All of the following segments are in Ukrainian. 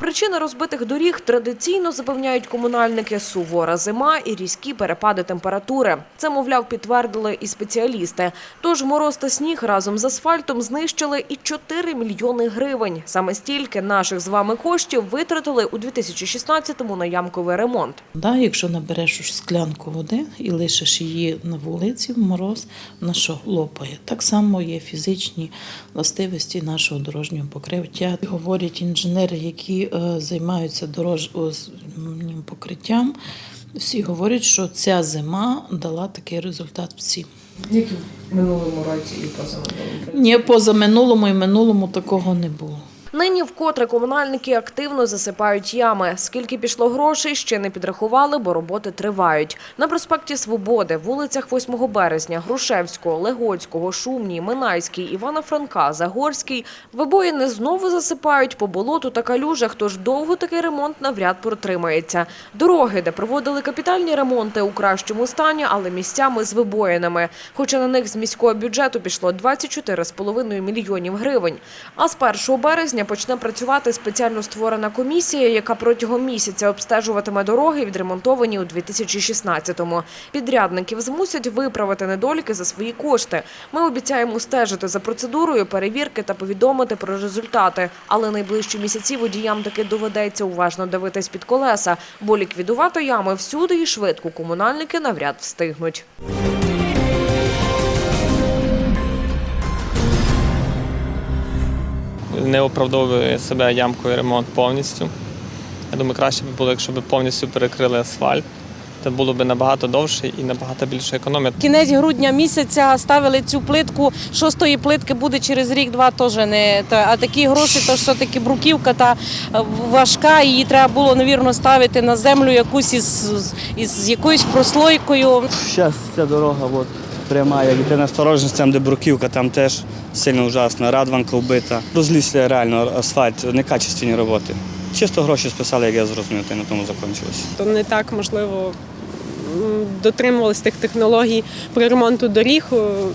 Причина розбитих доріг традиційно запевняють комунальники сувора зима і різкі перепади температури. Це, мовляв, підтвердили і спеціалісти. Тож мороз та сніг разом з асфальтом знищили і 4 мільйони гривень. Саме стільки наших з вами коштів витратили у 2016-му на ямковий ремонт. Да, якщо набереш склянку води і лишиш її на вулиці мороз, вона що лопає. Так само є фізичні властивості нашого дорожнього покриття. Говорять інженери, які е, займаються дорожнім покриттям. Всі говорять, що ця зима дала такий результат всім. Як в минулому році і позаминулому. Ні, поза минулому і минулому такого не було. Нині вкотре комунальники активно засипають ями. Скільки пішло грошей, ще не підрахували, бо роботи тривають. На проспекті Свободи, вулицях 8 березня, Грушевського, Легоцького, Шумній, Минайський, Івана Франка, Загорський вибоїни знову засипають по болоту та калюжах, тож довго такий ремонт навряд протримається. Дороги, де проводили капітальні ремонти у кращому стані, але місцями з вибоїнами. Хоча на них з міського бюджету пішло 24,5 мільйонів гривень. А з 1 березня почне працювати спеціально створена комісія, яка протягом місяця обстежуватиме дороги, відремонтовані у 2016-му. Підрядників змусять виправити недоліки за свої кошти. Ми обіцяємо стежити за процедурою перевірки та повідомити про результати. Але найближчі місяці водіям таки доведеться уважно дивитись під колеса, бо ліквідувати ями всюди і швидко комунальники навряд встигнуть. Не оправдовує себе ямкою ремонт повністю. Я думаю, краще б було, якщо б повністю перекрили асфальт. Це було б набагато довше і набагато більше економія. Кінець грудня місяця ставили цю плитку. Шостої плитки буде через рік-два теж не та. А такі гроші, то все таки бруківка та е, важка. Її треба було навірно ставити на землю якусь із, із якоюсь прослойкою. Зараз ця дорога от, пряма, як йти на осторожність, там, де бруківка, там теж сильно ужасно, радванка вбита. Розлісся реально асфальт, некачественні роботи. Чисто гроші списали, як я зрозумів, та й на тому закінчилося. то не так можливо дотримувалися тих технологій при ремонту доріг,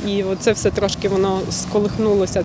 і це все трошки воно сколихнулося.